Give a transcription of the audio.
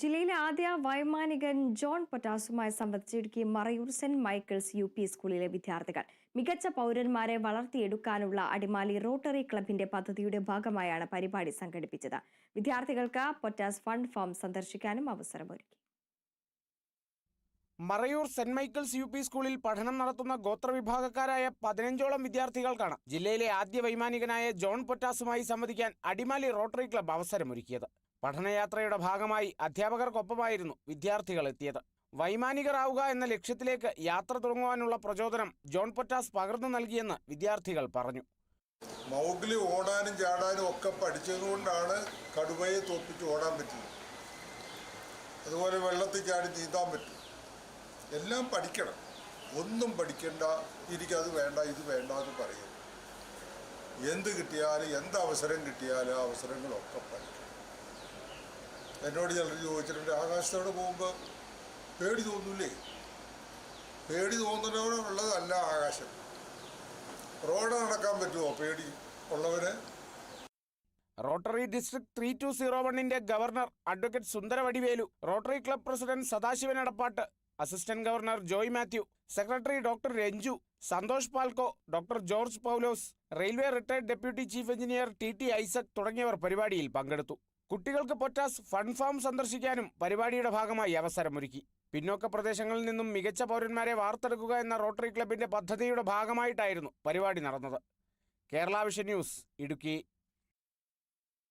ജില്ലയിലെ ആദ്യ വൈമാനികൻ ജോൺ പൊറ്റാസുമായി സംബന്ധിച്ച് Idukki Marayoor Saint Michael's U P സ്കൂളിലെ വിദ്യാർത്ഥികൾ. മികച്ച പൗരന്മാരെ വളർത്തിയെടുക്കാനുള്ള അടിമാലി റോട്ടറി ക്ലബിന്റെ പദ്ധതിയുടെ ഭാഗമായാണ് പരിപാടി സംഘടിപ്പിച്ചത്. വിദ്യാർത്ഥികൾക്ക് പൊറ്റാസ് ഫണ്ട് ഫാം സന്ദർശിക്കാനും അവസരമൊരുക്കി. Marayoor Saint Michael's U P സ്കൂളിൽ പഠനം നടത്തുന്ന ഗോത്രവിഭാഗക്കാരായ പതിനഞ്ചോളം വിദ്യാർത്ഥികൾക്കാണ് ജില്ലയിലെ ആദ്യ വൈമാനികനായ ജോൺ പൊറ്റാസുമായി സംവദിക്കാൻ അടിമാലി റോട്ടറി ക്ലബ്ബ് അവസരമൊരുക്കിയത്. പഠനയാത്രയുടെ ഭാഗമായി അധ്യാപകർക്കൊപ്പമായിരുന്നു വിദ്യാർത്ഥികൾ എത്തിയത് വൈമാനികരാവുക എന്ന ലക്ഷ്യത്തിലേക്ക് യാത്ര തുടങ്ങുവാനുള്ള പ്രചോദനം ജോൺ പൊറ്റാസ് പകർന്നു നൽകിയെന്ന് വിദ്യാർത്ഥികൾ പറഞ്ഞു. മൗഗ്ലി ഓടാനും ചാടാനും ഒക്കെ പഠിച്ചതുകൊണ്ടാണ് കടുവയെ തോപ്പിച്ച് ഓടാൻ പറ്റുന്നത് അതുപോലെ വെള്ളത്തിൽ ചാടി നീന്താൻ പറ്റും. എല്ലാം പഠിക്കണം. ഒന്നും പഠിക്കണ്ട. എനിക്കത് വേണ്ട ഇത് വേണ്ട എന്ന് പറയും. എന്ത് കിട്ടിയാലും എന്ത് അവസരം കിട്ടിയാലും അവസരങ്ങളൊക്കെ പഠിക്കണം. എന്നോട് ചിലർ ചോദിച്ചിട്ടുണ്ട്. ആകാശത്തോടെ പോകുമ്പോൾ പേടി തോന്നൂലേ പേടി തോന്നുന്നവരുള്ളതല്ല ആകാശം. റോഡ് നടക്കാൻ പറ്റുമോ പേടി ഉള്ളവന്? Rotary district three two zero വണ്ണിന്റെ governor advocate Sundara Vadivelu Rotary club president Sadasivan Edappatt assistant governor Joy Mathew secretary doctor Ranju Santhosh Palco doctor George Paulose railway retired deputy chief engineer T T Isaac തുടങ്ങിയവർ പരിപാടിയിൽ പങ്കെടുത്തു. കുട്ടികൾക്ക് പൊറ്റാസ് ഫൺഫാം സന്ദർശിക്കാനും പരിപാടിയുടെ ഭാഗമായി അവസരമൊരുക്കി. പിന്നോക്ക പ്രദേശങ്ങളിൽ നിന്നും മികച്ച പൗരന്മാരെ വാർത്തെടുക്കുക എന്ന റോട്ടറി ക്ലബിന്റെ പദ്ധതിയുടെ ഭാഗമായിട്ടായിരുന്നു പരിപാടി നടന്നത്. Kerala vision news Idukki.